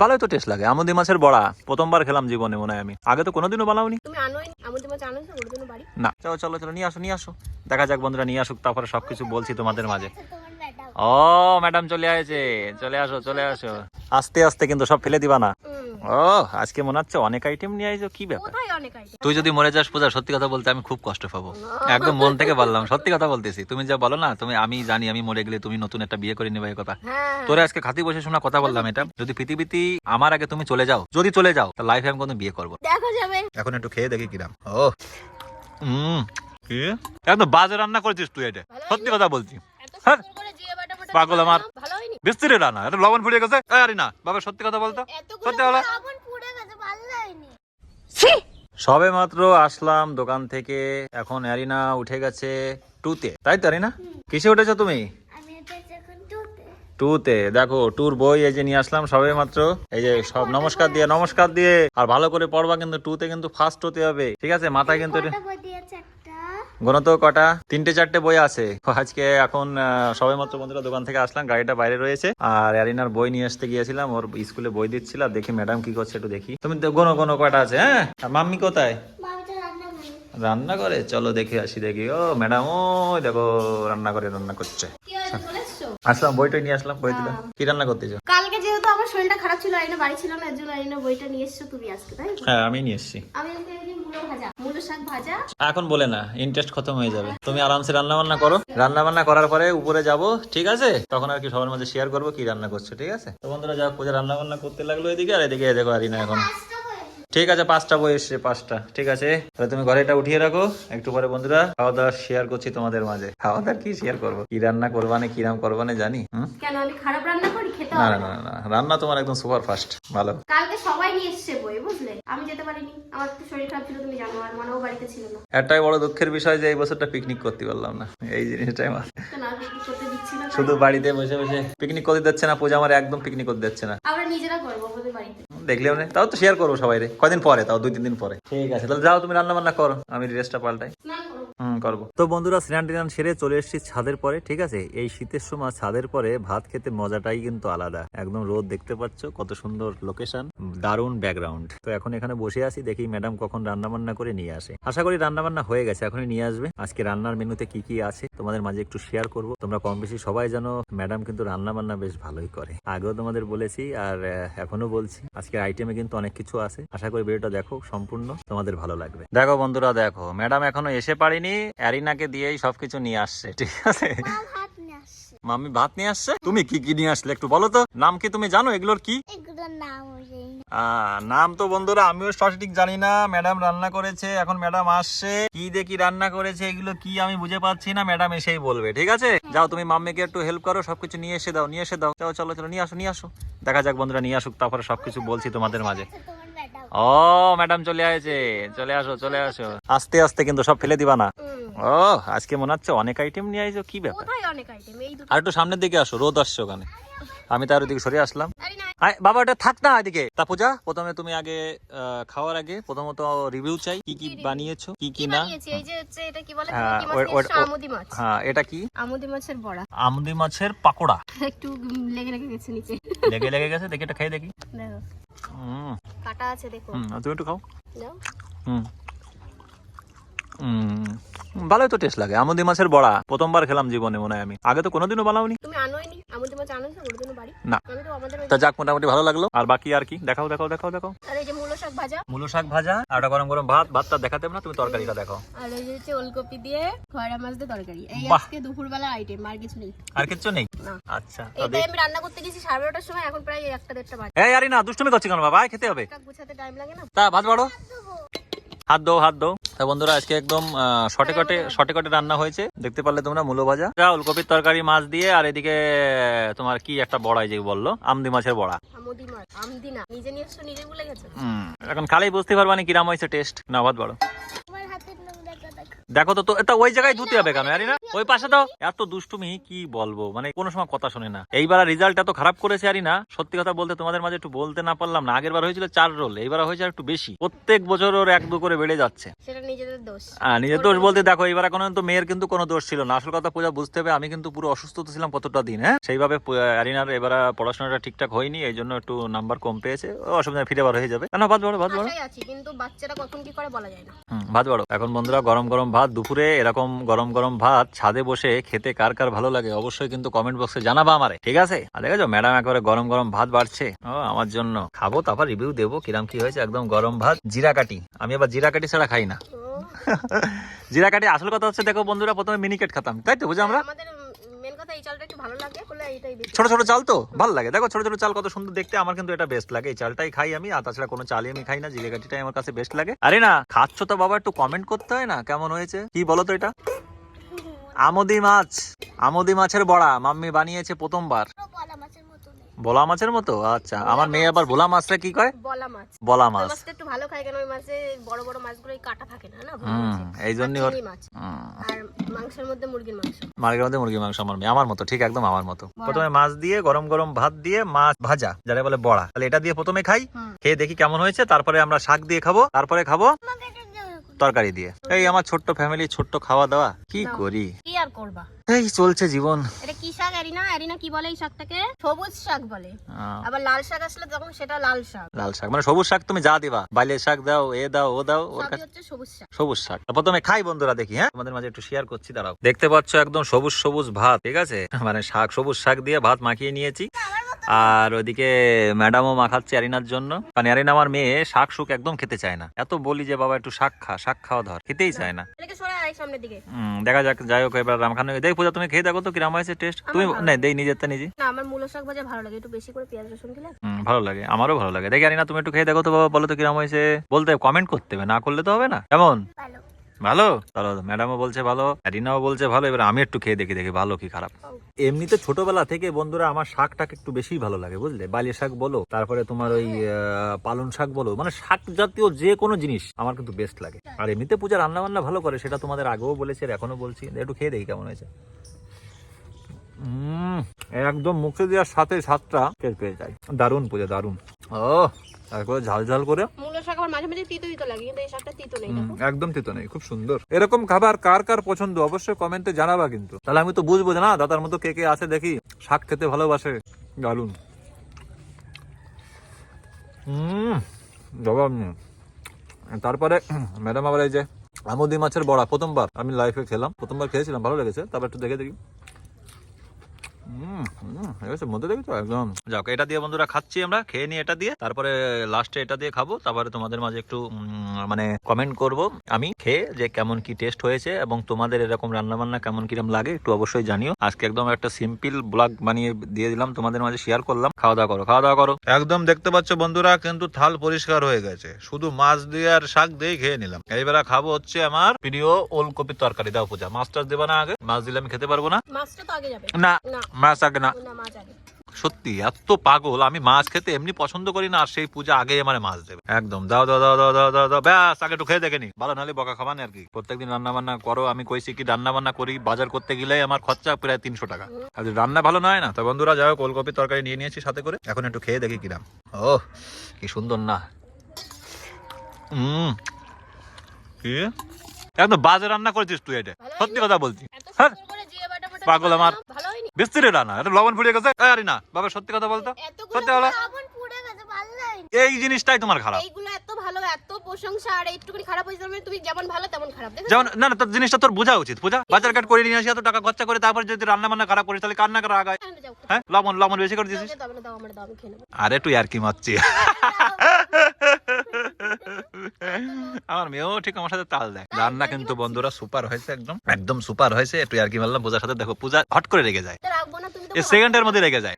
ভালোই তো টেস্ট লাগে। আমুদি মাছের বড়া প্রথমবার খেলাম জীবনে মনে হয় আমি। আগে তো কোনোদিনও বানাওনি। তুমি আনোই আমুদি মাছ আনোই না বাড়ি। না। চলো চলো চলো নিয়ে আসো নিয়ে আসো। দেখা যাক বন্ধুরা নিয়ে আসুক তারপরে সবকিছু বলছি তোমাদের মাঝে। ও ম্যাডাম চলে আসে চলে আসো চলে আসো। আস্তে আস্তে কিন্তু সব ফেলে দিবা না। ও আজকে মনে হচ্ছে অনেক আইটেম নিয়ে আইছো কি ব্যাপার? কোথায় অনেক আইটেম তুই যদি মরে যাস পূজা সত্যি কথা বলতে আমি খুব কষ্ট পাবো। একদম মন থেকে বললাম সত্যি কথা বলতেছি। তুমি যা বলো না তুমি আমি জানি আমি মরে গেলে তুমি নতুন একটা বিয়ে করে নেবে এই কথা। হ্যাঁ। তোরে আজকে খাতি বসে শোনা কথা বললাম এটা। যদি পৃথিবীতে আমার আগে তুমি চলে যাও যদি চলে যাও তাহলে লাইফে আমি কোনো বিয়ে করব এখন একটু খেয়ে দেখি কিরাম। ও হুম কি? একদম বাজে রান্না করেছিস তুই এটা। সত্যি কথা বলছি। হ্যাঁ। পাগল আমার। বিস্তিরে রান্না এটা লবণ ফুরিয়ে গেছে। আরে না বাবা সত্যি কথা বলতো? সত্যি বলো। সবে মাত্র আসলাম দোকান থেকে এখন অ্যারিনা উঠে গেছে টুতে। তাই তো অ্যারিনা কিসে উঠেছো তুমি? টুতে। টুতে। দেখো টুর বই এই যে নিয়ে আসলাম সবে মাত্র। এই যে সব নমস্কার দিয়ে নমস্কার দিয়ে। আর ভালো করে পড়বা কিন্তু টুতে কিন্তু ফার্স্ট হতে হবে। ঠিক আছে? মাথায় কিন্তু এটা- বই দিয়েছে একটা গণত কটা? তিনটে চারটে বই আছে। আজকে এখন আহ, সবে মাত্র বন্ধুরা দোকান থেকে আসলাম গাড়িটা বাইরে রয়েছে। আর অ্যারিনার বই নিয়ে আসতে গিয়েছিলাম ওর স্কুলে বই দিচ্ছিলাম দেখি ম্যাডাম কি করছে একটু দেখি। তুমি তো গোনো গোনো কটা আছে হ্যাঁ? আর মাম্মি কোথায়? রান্না করে। চলো দেখে আসি দেখি। ও ম্যাডাম ও দেখো রান্না করে রান্না করছে আসলাম বইটা নিয়ে আসলাম বই দিলাম কি রান্না করতেছো কালকে যেহেতু আমার শরীরটা খারাপ ছিল আইনা বাড়ি ছিল না এর জন্য আইনা বইটা নিয়ে এসছো তুমি আজকে তাই? হ্যাঁ আমি নিয়ে এসেছি। আমি মূলো ভাজা মূলো শাক ভাজা। এখন বলে না ইন্টারেস্ট খতম হয়ে যাবে। তুমি আরামসে রান্না বান্না করো। রান্না বান্না করার পরে উপরে যাব ঠিক আছে? তখন আর কি সবার মাঝে শেয়ার করব কি রান্না করছ ঠিক আছে? তো বন্ধুরা যা পূজা রান্না বান্না করতে লাগল এদিকে আর এদিকে দেখো আরিনা এখন। ঠিক আছে পাঁচটা বই এসছে পাঁচটা ঠিক আছে? তাহলে তুমি ঘরে এটা উঠিয়ে রাখো। একটু পরে বন্ধুরা খাওয়া দাওয়া শেয়ার করছি তোমাদের মাঝে। খাওয়া দাওয়া কি শেয়ার করব? কি রান্না করবানে কি রাম করবানে জানি? কেন আমি খারাপ রান্না না না না না রান্না তোমার একদম সুপার ফাস্ট ভালো। কালকে সবাই নিয়ে এসছে বই বুঝলে? আমি যেতে পারিনি। আমার তো শরীর খারাপ ছিল তুমি জানো আর মানাও বাড়িতে ছিল না। একটাই বড় দুঃখের বিষয় যে এই বছরটা পিকনিক করতে পারলাম না। এই জিনিসটাই আমার। শুধু বাড়িতে বসে বসে পিকনিক করতে দিচ্ছে না পূজা আমার একদম পিকনিক করতে দিচ্ছে না। আমরা নিজেরা করব আমাদের বাড়িতে। দেখলেও না তাও তো শেয়ার করব সবাই রে কদিন পরে তাও দুই তিন দিন পরে। ঠিক আছে তাহলে যাও তুমি রান্না বান্না করো আমি ড্রেসটা পাল্টাই। স্নান করব তো বন্ধুরা, স্নান টিনান সেরে চলে এসেছি ছাদের পরে, ঠিক আছে? এই শীতের সময় ছাদের পরে ভাত খেতে মজাটাই কিন্তু আলাদা। একদম রোদ দেখতে পাচ্ছ, কত সুন্দর লোকেশন দারুণ ব্যাকগ্রাউন্ড তো এখন এখানে বসে আছি, দেখি ম্যাডাম কখন রান্না বান্না করে নিয়ে আসে। আশা করি রান্না বান্না হয়ে গেছে, এখনই নিয়ে আসবে। আজকে রান্নার মেনুতে কি কি আছে, তোমাদের মাঝে একটু শেয়ার করব। তোমরা কম বেশি সবাই জানো ম্যাডাম কিন্তু রান্না বান্না বেশ ভালোই করে। আগেও তোমাদের বলেছি, আর এখনও বলছি, আজকের আইটেমে কিন্তু অনেক কিছু আছে। আশা করি ভিডিওটা দেখো, সম্পূর্ণ তোমাদের ভালো লাগবে। দেখো বন্ধুরা, দেখো ম্যাডাম এখনও এসে পারিনি অ্যারিনাকে দিয়েই সবকিছু নিয়ে আসছে ঠিক আছে? মাম্মি ভাত নিয়ে আসছে? তুমি কি কি নিয়ে আসলে একটু বলো তো। নাম কি তুমি জানো? এগুলোর কি? নাম তো বন্ধুরা আমিও সঠিক জানি না। ম্যাডাম রান্না করেছে এখন ম্যাডাম আসছে। কি দেখি রান্না করেছে এগুলো কি আমি বুঝে পাচ্ছি না ম্যাডাম এসেই বলবে ঠিক আছে? যাও তুমি মাম্মিকে একটু হেল্প করো সবকিছু নিয়ে এসে দাও নিয়ে এসে দাও। চলো চলো চলো নিয়ে আসো নিয়ে আসো। দেখা যাক বন্ধুরা নিয়ে আসুক তারপরে সবকিছু বলছি তোমাদের মাঝে। ম্যাডাম ও ম্যাডাম চলে আসে চলে আসো চলে আসো। আস্তে আস্তে কিন্তু সব ফেলে দিবা না। ও আজকে মনে হচ্ছে অনেক আইটেম নিয়ে আইছো কি ব্যাপার? কোথায় অনেক আইটেম এই দুটো। আর একটু সামনের দিকে আসো রোদ আসছে ওখানে। আমি তার ওদিকে সরে আসলাম। বাবা ওটা থাক না এদিকে। তা পূজা প্রথমে তুমি আগে খাওয়ার আগে প্রথমত রিভিউ চাই কি কি বানিয়েছো কি কি না? এই যে হচ্ছে এটা কি বলে? হ্যাঁ, আমুদি মাছ। হ্যাঁ এটা কি? আমুদি মাছের বড়া। আমদি মাছের পাকোড়া। একটু লেগে লেগে গেছে নিচে। লেগে লেগে গেছে দেখি এটা খেয়ে দেখি। কাটা আছে দেখো হুম, তুমি একটু খাও। দাও। হুম। হুম। ভালোই তো টেস্ট লাগে। আমদি মাছের বড়া প্রথমবার খেলাম জীবনে মনে হয় আমি। আগে তো কোনোদিনও বানাওনি। তুমি আনোইনি? আমুদি মাছ আনো ওর বাড়ি? না। আমি তো আমাদের তা যাক মোটামুটি ভালো লাগল। আর বাকি আর কি? দেখাও দেখাও দেখাও দেখাও। আর এই যে মূলো শাক ভাজা। মূলো শাক ভাজা আর ওটা গরম গরম ভাত ভাতটা দেখাতে না তুমি তরকারিটা দেখো। আর এই যে হচ্ছে ওলকপি দিয়ে খয়রা মাছ দিয়ে তরকারি। এই আজকে দুপুরবেলা আইটেম আর কিছু নেই। আর কিচ্ছু নেই? আচ্ছা আমি রান্না করতে গেছি সাড়ে বারোটার সময় এখন প্রায় বাজে। এই আরে না দুষ্টুমি কেন বাবা? খেতে হবে। গুছাতে টাইম লাগে না? তা ভাত বাড়ো। হাত দো হাত দো তা বন্ধুরা আজকে একদম শর্টে কটে শর্টে কটে রান্না হয়েছে। দেখতে পারলে তোমরা মূলো ভাজা। যা ওলকপির তরকারি মাছ দিয়ে আর এদিকে তোমার কি একটা বড়াই যে বলল আমদি মাছের বড়া। এখন খালি বুঝতে পারবা না কিরাম হয়েছে টেস্ট না ভাত বাড়ো। দেখো তো এটা ওই জায়গায় ধুতে হবে কেন? আরে না ওই পাশে দাও এত দুষ্টুমি কি বলব? মানে কোনো সময় কথা শোনে না। এইবার রেজাল্ট এত খারাপ করেছে আরি না সত্যি কথা বলতে তোমাদের মাঝে একটু বলতে না পারলাম না। আগের বার হয়েছিল চার রোল এইবার হয়েছে একটু বেশি। প্রত্যেক বছর ওর এক দু করে বেড়ে যাচ্ছে। সেটা নিজেদের দোষ। আহ, নিজের দোষ বলতে দেখো এবার এখন তো মেয়ের কিন্তু কোনো দোষ ছিল না। আসল কথা পূজা বুঝতে হবে আমি কিন্তু পুরো অসুস্থ তো ছিলাম কতটা দিন হ্যাঁ? সেইভাবে আরিনার এবার পড়াশোনাটা ঠিকঠাক হয়নি এই জন্য একটু নাম্বার কম পেয়েছে। অসুবিধা ফিরে বার হয়ে যাবে। কেন ভাত বড় ভাত বড়। কিন্তু বাচ্চারা কখন কি করে বলা যায় না। ভাত বড়। এখন বন্ধুরা গরম গরম ভাত, দুপুরে এরকম গরম গরম ভাত, ছাদে বসে খেতে কার কার ভালো লাগে অবশ্যই কিন্তু কমেন্ট বক্সে জানাবা আমারে, ঠিক আছে? আর দেখেছ ম্যাডাম একেবারে গরম গরম ভাত বাড়ছে। ও, আমার জন্য। খাব, তারপর রিভিউ দেবো কিরাম কি হয়েছে, একদম গরম ভাত, জিরা কাটি। আমি আবার জিরা কাটি ছাড়া খাই না। জিরা কাটি আসল কথা হচ্ছে দেখো বন্ধুরা প্রথমে মিনিকেট খেতাম তাই তো বুঝে আমরা? ছোট ছোট চাল তো ভালো লাগে। দেখো ছোট ছোট চাল কত সুন্দর দেখতে আমার কিন্তু এটা বেস্ট লাগে। এই চালটাই খাই আমি আর তাছাড়া কোনো চালই আমি খাই না জিরে কাঠিটাই আমার কাছে বেস্ট লাগে। আরে না খাচ্ছ তো বাবা একটু কমেন্ট করতে হয় না? কেমন হয়েছে? কি বলো তো এটা? আমদি মাছ আমদি মাছের বড়া মাম্মি বানিয়েছে প্রথমবার। বলা মাছের মতো? বলা আচ্ছা আমার মেয়ে আবার ভোলা মাছটা কি কয়? বলা মাছ। বলা মাছ। মাছটা একটু ভালো খায় কেন? ওই মাছে বড় বড় মাছগুলো এই কাটা থাকে না না। এই আর জন্যই ওর আর মাংসের মধ্যে মুরগির মাংস। মার্কের মধ্যে মুরগি মাংস আমার মেয়ে আমার মতো ঠিক একদম আমার মতো। প্রথমে মাছ দিয়ে গরম গরম ভাত দিয়ে মাছ ভাজা যারা বলে বড়া। তাহলে এটা দিয়ে প্রথমে খাই খেয়ে দেখি কেমন হয়েছে তারপরে আমরা শাক দিয়ে খাব তারপরে খাব। তরকারি দিয়ে। এই আমার ছোট্ট ফ্যামিলি ছোট্ট খাওয়া দাওয়া কি করি? কি আর করবা? এই চলছে জীবন। এটা কি শাক এরিনা? এরিনা কি বলে এই শাকটাকে? সবুজ শাক বলে। আবার লাল শাক আসলে তখন সেটা লাল শাক। লাল শাক মানে সবুজ শাক তুমি যা দিবা। বাইলের শাক দাও এ দাও ও দাও ওর কাছে হচ্ছে সবুজ শাক। সবুজ শাক। প্রথমে খাই বন্ধুরা দেখি হ্যাঁ? আমাদের মাঝে একটু শেয়ার করছি দাঁড়াও। দেখতে পাচ্ছ একদম সবুজ সবুজ ভাত ঠিক আছে? মানে শাক সবুজ শাক দিয়ে ভাত মাখিয়ে নিয়েছি। আর ওইদিকে ম্যাডামও মাখাচ্ছে আরিনার জন্য। কারণ আরিনা আমার মেয়ে শাক শুক একদম খেতে চায় না। এত বলি যে বাবা একটু শাক খা শাক খাওয়া ধর। খেতেই চায় না। দেখা যাক যাই হোক এবার রামখান দেখ পূজা তুমি খেয়ে দেখো তো কিরাম হয়েছে টেস্ট তুমি না দেই নিজেরটা নিজে না আমার মূলো শাক ভাজা ভালো লাগে। একটু বেশি করে পেঁয়াজ রসুন দিলে ভালো লাগে। আমারও ভালো লাগে। দেখি আরিনা তুমি একটু খেয়ে দেখো তো বাবা বলো তো কিরাম হয়েছে। বলতে কমেন্ট করতে হবে না করলে তো হবে না। কেমন? ভালো। ভালো? চলো ম্যাডামও বলছে ভালো রিনাও বলছে ভালো এবার আমি একটু খেয়ে দেখি দেখি ভালো কি খারাপ। এমনিতে ছোটবেলা থেকে বন্ধুরা আমার শাকটাকে একটু বেশি ভালো লাগে বুঝলে? বালি শাক বলো তারপরে তোমার ওই পালন পালং শাক বলো মানে শাক জাতীয় যে কোনো জিনিস আমার কিন্তু বেস্ট লাগে। আর এমনিতে পূজা রান্না বান্না ভালো করে সেটা তোমাদের আগেও বলেছি আর এখনও বলছি একটু খেয়ে দেখি কেমন হয়েছে। একদম মুখে দেওয়ার সাথে স্বাদটা টের পেয়ে যায় দারুণ পূজা দারুণ। ও তারপরে ঝাল ঝাল করে। মূলো শাক আমার মাঝে মাঝে তিতো তিতো লাগে কিন্তু এই শাকটা তিতো নেই হুম, একদম তিতো নেই খুব সুন্দর। এরকম খাবার কার কার পছন্দ? অবশ্যই কমেন্টে জানাবা কিন্তু। তাহলে আমি তো বুঝব না দাদার মতো কে কে আছে দেখি। শাক খেতে ভালোবাসে। দারুণ হুম জবাব নেই তারপরে ম্যাডাম আবার এই যে আমুদি মাছের বড়া প্রথমবার। আমি লাইফে খেলাম। প্রথমবার খেয়েছিলাম ভালো লেগেছে। তারপর একটু দেখে দেখি। মধ্যে দেখি তো একদম? যাক এটা দিয়ে বন্ধুরা খাচ্ছি আমরা খেয়ে নিই এটা দিয়ে তারপরে লাস্টে এটা দিয়ে খাব তারপরে তোমাদের মাঝে একটু মানে কমেন্ট করব আমি খেয়ে যে কেমন কি টেস্ট হয়েছে এবং তোমাদের এরকম রান্না বান্না কেমন কিরম লাগে একটু অবশ্যই জানিও। আজকে একদম একটা সিম্পল ব্লগ বানিয়ে দিয়ে দিলাম তোমাদের মাঝে শেয়ার করলাম। খাওয়া দাওয়া করো খাওয়া দাওয়া করো। একদম দেখতে পাচ্ছ বন্ধুরা কিন্তু থাল পরিষ্কার হয়ে গেছে। শুধু মাছ দিয়ে আর শাক দিয়ে খেয়ে নিলাম। এইবার খাব হচ্ছে আমার প্রিয় ওলকপির তরকারি। দাও পূজা মাছ টাছ দেবা না আগে? মাছ দিলে আমি খেতে পারব না? মাছটা তো আগে যাবে। না। না। মাছ আগে না। সত্যি এত পাগল আমি মাছ খেতে এমনি পছন্দ করি না আর সেই পূজা আগে আমার মাছ দেবে। একদম দাও দাও দাও দাও দাও দাও দাও ব্যাস আগে একটু খেয়ে দেখেনি ভালো নাহলে বকা খাবানি আর কি। প্রত্যেকদিন রান্না বান্না করো আমি কইছি কি রান্না বান্না করি বাজার করতে গেলে আমার খরচা প্রায় তিনশো টাকা। আর রান্না ভালো নয় না তো বন্ধুরা যাই হোক তরকারি নিয়ে নিয়েছি সাথে করে। এখন একটু খেয়ে দেখি কিরাম ও কি সুন্দর না। হুম কি? একদম বাজে রান্না করেছিস তুই এটা। সত্যি কথা বলছি। হ্যাঁ পাগল আমার। বিস্তিরে রান্না এটা লবণ ফুরিয়ে গেছে? আরে না বাবা সত্যি কথা বলতো? সত্যি পুড়ে হয়নি এই জিনিসটাই তোমার খারাপ। এইগুলো এত ভালো এত প্রশংসা আর এইটুকুনি খারাপ হয়েছে মানে তুমি যেমন ভালো তেমন খারাপ যেমন না না তোর জিনিসটা তোর বোঝা উচিত পূজা বাজার কাট করে নিয়ে আসি এত টাকা খরচা করে তারপর যদি রান্না বান্না খারাপ করিস তাহলে কান্না করা আগায় হ্যাঁ? লবণ লবণ বেশি করে নেব। আরে তুই আর কি মারছি আমার মেয়েও ঠিক আমার সাথে তাল দেয়। রান্না কিন্তু বন্ধুরা সুপার হয়েছে একদম একদম সুপার হয়েছে। একটু আর কি মারলাম পূজার সাথে দেখো পূজা হট করে রেগে যায়। সেকেন্ডের মধ্যে রেগে যায়।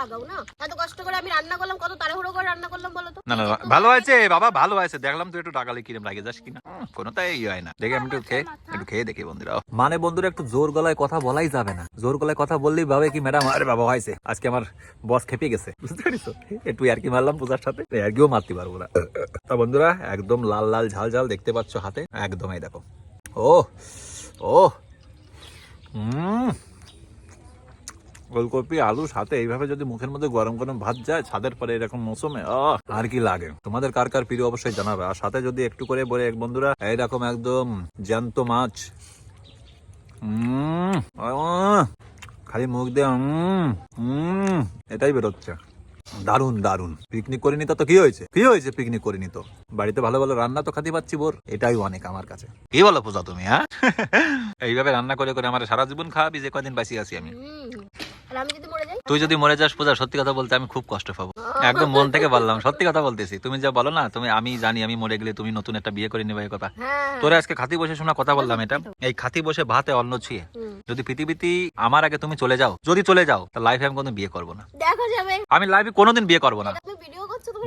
হট করে তো রাগাও না? এত কষ্ট করে আমি রান্না করলাম কত তাড়াহুড়ো করে রান্না করলাম বলো তো? না না ভালো হয়েছে বাবা ভালো হয়েছে দেখলাম তুই একটু কিরম লাগে যাস কিনা। উম, কোনোটাই ই হয় না। দেখে আমি একটু খেয়ে একটু খেয়ে দেখি বন্ধুরা। মানে বন্ধুরা একটু জোর গলায় কথা বলাই যাবে না। জোর গলায় কথা বললেই ভাবে কি ম্যাডাম আরে বাবা হয়েছে। আজকে আমার বস খেপে গেছে। বুঝতে পারিস একটু আর কি মারলাম পূজার সাথে? আর কিও মারতে পারব না। তা বন্ধুরা একদম লাল লাল ঝাল ঝাল দেখতে পাচ্ছ হাতে। একদমই দেখো। ও ও। হুম। ওলকপি আলু সাথে এইভাবে যদি মুখের মধ্যে গরম গরম ভাত যায় ছাদের পরে এরকম মৌসুমে আহ, আর কি লাগে? তোমাদের কার কার প্রিয় অবশ্যই জানাবে। আর সাথে যদি একটু করে বলে এক বন্ধুরা এইরকম একদম জ্যান্ত মাছ। উম, খালি মুখ দিয়ে উম, উম, এটাই বেরোচ্ছে। দারুণ দারুণ পিকনিক করে নিতে তো কি হয়েছে? কি হয়েছে পিকনিক করে নিত বাড়িতে ভালো ভালো রান্না তো খাতে পাচ্ছি বোর। এটাই অনেক আমার কাছে। কি বলো পূজা তুমি হ্যাঁ? এইভাবে রান্না করে করে আমার সারা জীবন খাওয়াবি যে কদিন বাঁচি আছি আমি। তুই যদি মরে যাস পূজা সত্যি কথা বলতে আমি খুব কষ্ট পাবো। একদম মন থেকে বললাম সত্যি কথা বলতেছি। তুমি যা বলো না তুমি আমি জানি আমি মরে গেলে তুমি নতুন একটা বিয়ে করে নেবে এই কথা। তোরা আজকে খাতি বসে শোনা কথা বললাম এটা। এই খাতি বসে ভাতে অন্ন ছুঁয়ে। যদি পৃথিবীতে আমার আগে তুমি চলে যাও যদি চলে যাও তা লাইফে আমি কোনো বিয়ে করব না। দেখা যাবে। আমি লাইফে কোনোদিন বিয়ে করব না।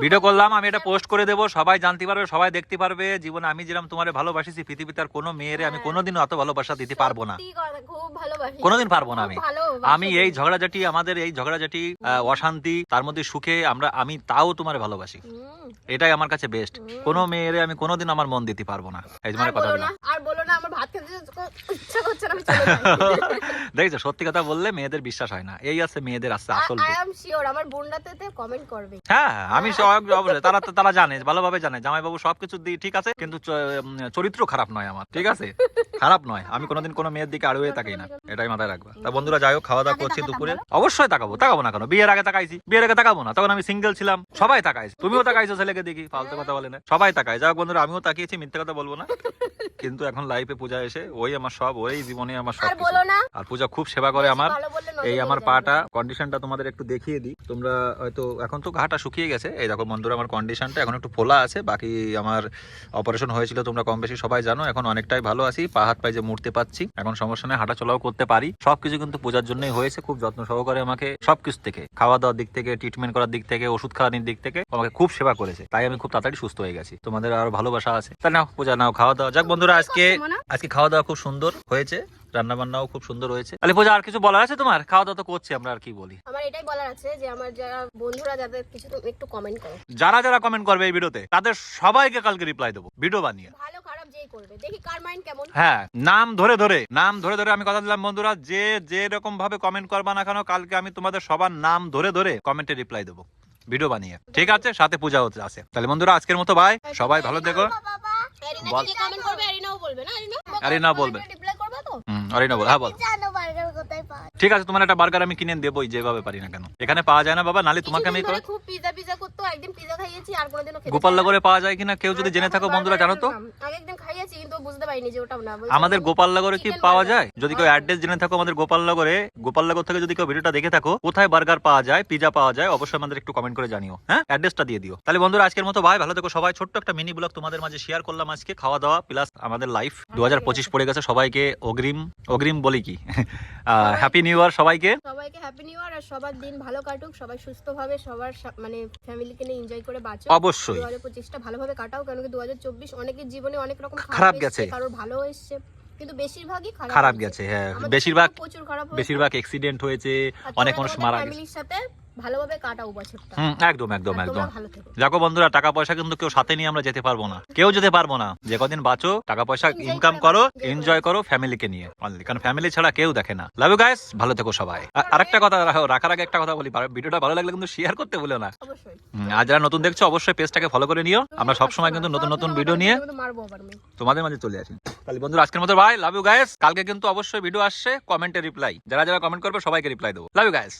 ভিডিও করলাম আমি এটা পোস্ট করে দেবো সবাই জানতে পারবে সবাই দেখতে পারবে। জীবনে আমি যেরকম তোমার ভালোবাসিছি পৃথিবীতে আর কোনো মেয়েরে আমি কোনোদিনও অত ভালোবাসা দিতে পারব না। কোনোদিন পারব না আমি। আমি এই ঝগড়াঝাটি আমাদের এই ঝগড়াঝাটি অশান্তি তার মধ্যে সুখে আমরা আমি তাও তোমার ভালোবাসি। এটাই আমার কাছে বেস্ট কোনো মেয়েরে আমি কোনোদিন আমার মন দিতে পারব না। এই তোমার কথা বলো আর বলো না আমার ভাত খেতে ইচ্ছা করছে না আমি দেখছ সত্যি কথা বললে মেয়েদের বিশ্বাস হয় না। এই আছে মেয়েদের আছে আসল আই এম শিওর আমার বোনরাতে কমেন্ট করবে। হ্যাঁ আমি অবশ্যই তারা তারা জানে ভালোভাবে জানে। জামাইবাবু সবকিছু দিই ঠিক আছে কিন্তু চরিত্র খারাপ নয় আমার ঠিক আছে? খারাপ নয় আমি কোনোদিন কোনো মেয়ের দিকে আড়ুয়ে তাকাই না এটাই মাথায় রাখবা। তা বন্ধুরা যাই হোক খাওয়া দাওয়া করছি দুপুরে। অবশ্যই তাকাবো তাকাবো না কেন? বিয়ের আগে তাকাইছি বিয়ের আগে তাকাবো না তখন আমি সিঙ্গেল ছিলাম সবাই তাকাইছে তুমিও তাকাইছো ছেলেকে দেখি ফালতু কথা বলে না। সবাই তাকায় যাই হোক বন্ধুরা আমিও তাকিয়েছি মিথ্যে কথা বলব না কিন্তু এখন লাইফে পূজা এসে ওই আমার সব ওই জীবনে আমার সব আর পূজা খুব সেবা করে আমার এই আমার। পাটা কন্ডিশনটা তোমাদের একটু দেখিয়ে দিই। তোমরা হয়তো এখন তো ঘাটা শুকিয়ে গেছে এই দেখো বন্ধুরা আমার কন্ডিশনটা এখন একটু ফোলা আছে বাকি আমার অপারেশন হয়েছিল তোমরা কম বেশি সবাই জানো এখন অনেকটাই ভালো আছি পা হাত পায়ে যে মুড়তে পাচ্ছি এখন সমস্যা নেই হাঁটা চলাও করতে পারি সবকিছু কিন্তু পূজার জন্যই হয়েছে খুব যত্ন সহকারে আমাকে সবকিছু থেকে খাওয়া দাওয়ার দিক থেকে ট্রিটমেন্ট করার দিক থেকে ওষুধ খাওয়ানোর দিক থেকে আমাকে খুব সেবা করেছে তাই আমি খুব তাড়াতাড়ি সুস্থ হয়ে গেছি তোমাদের আরও ভালোবাসা আছে তা নাও পূজা নাও খাওয়া দাওয়া যাক বন্ধুরা আজকে আজকে খাওয়া দাওয়া খুব সুন্দর হয়েছে রান্না বান্নাও খুব সুন্দর হয়েছে তাহলে পূজা আর কিছু বলার আছে তোমার? খাওয়া দাওয়া তো করছি আমরা আর কি বলি? আমার এটাই বলার আছে যে আমার যারা বন্ধুরা যাদের কিছু একটু কমেন্ট করো যারা যারা কমেন্ট করবে এই ভিডিওতে তাদের সবাইকে কালকে রিপ্লাই দেবো ভিডিও বানিয়ে ভালো খারাপ যেই করবে দেখি কার মাইন্ড কেমন হ্যাঁ নাম ধরে ধরে নাম ধরে ধরে আমি কথা দিলাম বন্ধুরা যে যে রকম ভাবে কমেন্ট করবা না কেন কালকে আমি তোমাদের সবার নাম ধরে ধরে কমেন্টে রিপ্লাই দেবো ভিডিও বানিয়ে ঠিক আছে সাথে পূজা হতে আছে তাহলে বন্ধুরা আজকের মতো বাই সবাই ভালো দেখো কমেন্ট বলবে তো হ্যাঁ বল। জানো বার্গার কোথায় পাওয়া ঠিক আছে তোমার একটা বার্গার আমি কিনে দেবোই যেভাবে পারি না কেন। এখানে পাওয়া যায় না বাবা নালে তোমাকে আমি খুব পিজা পিজা করতো একদিন পিজা খাইয়েছি আর কোনোদিনও খেতে গোপালনগরে পাওয়া যায় কিনা কেউ যদি জেনে থাকো বন্ধুরা জানো তো। আগে একদিন খাইয়েছি কিন্তু বুঝতে পারিনি যে ওটা না আমাদের গোপালনগরে কি পাওয়া যায়? যদি কেউ অ্যাড্রেস জেনে থাকো আমাদের গোপালনগরে গোপালনগর থেকে যদি কেউ ভিডিওটা দেখে থাকো কোথায় বার্গার পাওয়া যায় পিজা পাওয়া যায় অবশ্যই আমাদের একটু কমেন্ট করে জানিও হ্যাঁ? অ্যাড্রেসটা দিয়ে দিও। তাহলে বন্ধুরা আজকের মতো ভাই ভালো থেকো সবাই। ছোট্ট একটা মিনি ব্লগ তোমাদের মাঝে শেয়ার করলাম আজকে খাওয়া দাওয়া প্লাস আমাদের লাইফ দু হাজার পঁচিশ পড়ে গেছে সবাইকে। অগ্রিম অগ্রিম বলি কি? হ্যাপি নিউ ইয়ার সবাইকে। সবাইকে হ্যাপি নিউ ইয়ার আর সবার দিন ভালো কাটুক সবাই সুস্থভাবে সবার মানে ফ্যামিলিকে নিয়ে এনজয় করে বাঁচো অবশ্যই। দু হাজার পঁচিশটা ভালোভাবে কাটাও কেন কি দু হাজার চব্বিশ অনেকের জীবনে অনেক রকম খারাপ গেছে। কারোর ভালো এসছে কিন্তু বেশিরভাগই খারাপ খারাপ গেছে হ্যাঁ। বেশিরভাগ প্রচুর খারাপ হয়েছে। বেশিরভাগ অ্যাক্সিডেন্ট হয়েছে অনেক মানুষ মারা গেছে। ফ্যামিলির সাথে ভালোভাবে কাটাও বছরটা। হুম একদম একদম একদম। ভালো দেখো বন্ধুরা টাকা পয়সা কিন্তু কেউ সাথে নিয়ে আমরা যেতে পারব না। কেউ যেতে পারব না। যে কদিন বাঁচো টাকা পয়সা ইনকাম করো এনজয় করো ফ্যামিলিকে নিয়ে। অনলি কারণ ফ্যামিলি ছাড়া কেউ দেখে না। লাভ ইউ গাইস ভালো থেকো সবাই। আর- আরেকটা কথা রাখার আগে একটা কথা বলি ভিডিওটা ভালো লাগলে কিন্তু শেয়ার করতে ভুলো না। আর যারা নতুন দেখছ অবশ্যই পেজটাকে ফলো করে নিও। আমরা সবসময় কিন্তু নতুন নতুন ভিডিও নিয়ে তোমাদের মাঝে চলে আসি। তাহলে বন্ধুরা আজকের মতো ভাই লাভ ইউ গাইস কালকে কিন্তু অবশ্যই ভিডিও আসছে কমেন্টে রিপ্লাই যারা যারা কমেন্ট করবে সবাইকে রিপ্লাই দেবো। Love you guys